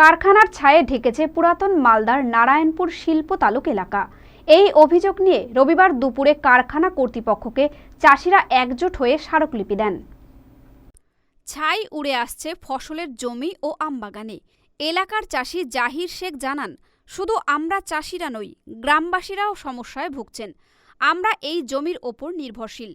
কারখানার ছায়ে ঢেকেছে পুরাতন মালদার নারায়ণপুর শিল্প তালুক এলাকা। এই অভিযোগ নিয়ে রবিবার দুপুরে কারখানা কর্তৃপক্ষকে চাষিরা একজোট হয়ে স্মারকলিপি দেন। ছাই উড়ে আসছে ফসলের জমি ও আমবাগানে। এলাকার চাষি জাহির শেখ জানান, শুধু আমরা চাষিরা নই, গ্রামবাসীরাও সমস্যায় ভুগছেন। আমরা এই জমির ওপর নির্ভরশীল।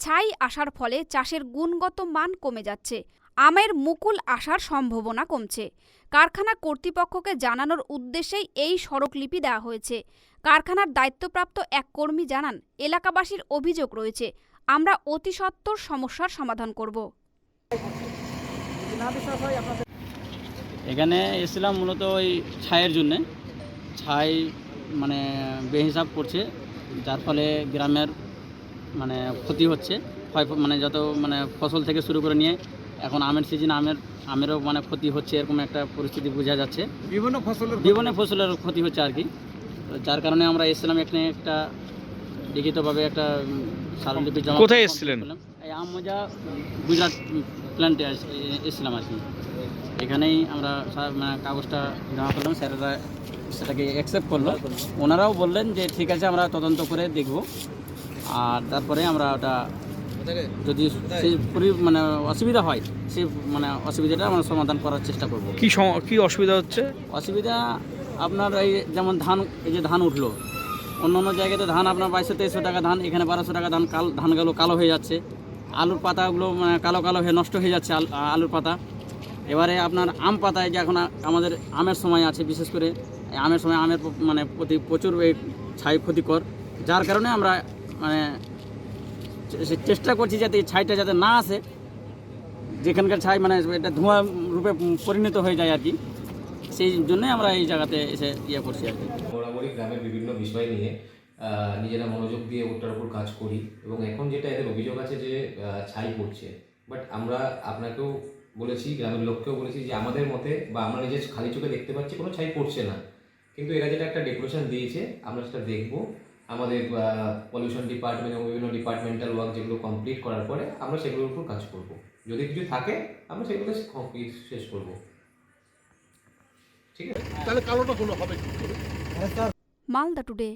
ছাই আসার ফলে চাষের গুণগত মান কমে যাচ্ছে। আমের মুকুল আসার সম্ভাবনা কমছে। কারখানা কর্তৃপক্ষকে জানানোর উদ্দেশ্যেই এই স্মারকলিপি দেওয়া হয়েছে। কারখানার দায়িত্বপ্রাপ্ত এক কর্মী জানান, এলাকাবাসীর অভিযোগ রয়েছে, আমরা অতি সত্বর সমস্যার সমাধান করব। এখানে এসেছিলাম মূলত ওই ছায়ের জন্যে। ছাই মানে বেহিসাব করছে, যার ফলে গ্রামের মানে ক্ষতি হচ্ছে। মানে যত মানে ফসল থেকে শুরু করে নিয়ে এখন আমের সিজন আমের আমেরও মানে ক্ষতি হচ্ছে এরকম একটা পরিস্থিতি বোঝা যাচ্ছে। বিভিন্ন ফসলের বিভিন্ন ফসলের ক্ষতি হচ্ছে আর কি। যার কারণে আমরা এসেছিলাম এখানে একটা লিখিতভাবে একটা উম, স্মারকলিপি জমা কোথায় এসেছিলেন? এই আম মজা গুজরাট প্ল্যান্টে এসেছিলাম আর কি। এখানেই আমরা মানে কাগজটা জমা করলাম স্যারেরা সেটাকে অ্যাকসেপ্ট করল। ওনারাও বললেন যে ঠিক আছে আমরা তদন্ত করে দেখব। আর তারপরে আমরা ওটা যদি সেই পরি- মানে অসুবিধা হয় সেই মানে অসুবিধাটা আমরা সমাধান করার চেষ্টা করব। কি কি অসুবিধা হচ্ছে? অসুবিধা আপনার এই যেমন ধান এই যে ধান উঠল অন্য অন্য জায়গাতে ধান আপনার বাইশশো তেইশশো টাকা ধান এখানে বারোশো টাকা ধান কাল ধানগুলো কালো হয়ে যাচ্ছে। আলুর পাতাগুলো মানে কালো কালো হয়ে নষ্ট হয়ে যাচ্ছে আল- আলুর পাতা। এবারে আপনার আম পাতায় যে এখন আমাদের আমের সময় আছে বিশেষ করে এই আমের সময় আমের মানে প্রতি প্রচুর এই ছাই ক্ষতিকর। যার কারণে আমরা মানে চেষ্টা করছি যাতে এই ছাইটা যাতে না আসে। যেখানকার ছাই মানে এটা ধোঁয়া রূপে পরিণত হয়ে যায় আর কি। সেই জন্যই আমরা এই জায়গাতে এসে ইয়ে করছি আর কি। মোটামুটি গ্রামের বিভিন্ন বিষয় নিয়ে নিজেরা মনোযোগ দিয়ে ওটার উপর কাজ করি এবং এখন যেটা এদের অভিযোগ আছে যে ছাই পড়ছে। বাট আমরা আপনাকেও বলেছি, গ্রামের লোককেও বলেছি যে আমাদের মতে বা আমরা নিজের খালি চোখে দেখতে পাচ্ছি কোনো ছাই পড়ছে না। কিন্তু এরা যেটা একটা ডেকোরেশন দিয়েছে, আমরা সেটা দেখব। আমাদের পলিউশন ডিপার্টমেন্ট এবং বিভিন্ন ডিপার্টমেন্টাল ওয়ার্ক যেগুলো কমপ্লিট করার পরে আমরা সেগুলোর উপর কাজ করব। যদি কিছু থাকে আমরা সেগুলো কমপ্লিট শেষ করব। ঠিক আছে? তাহলে কালোটা হবে মালদা টুডে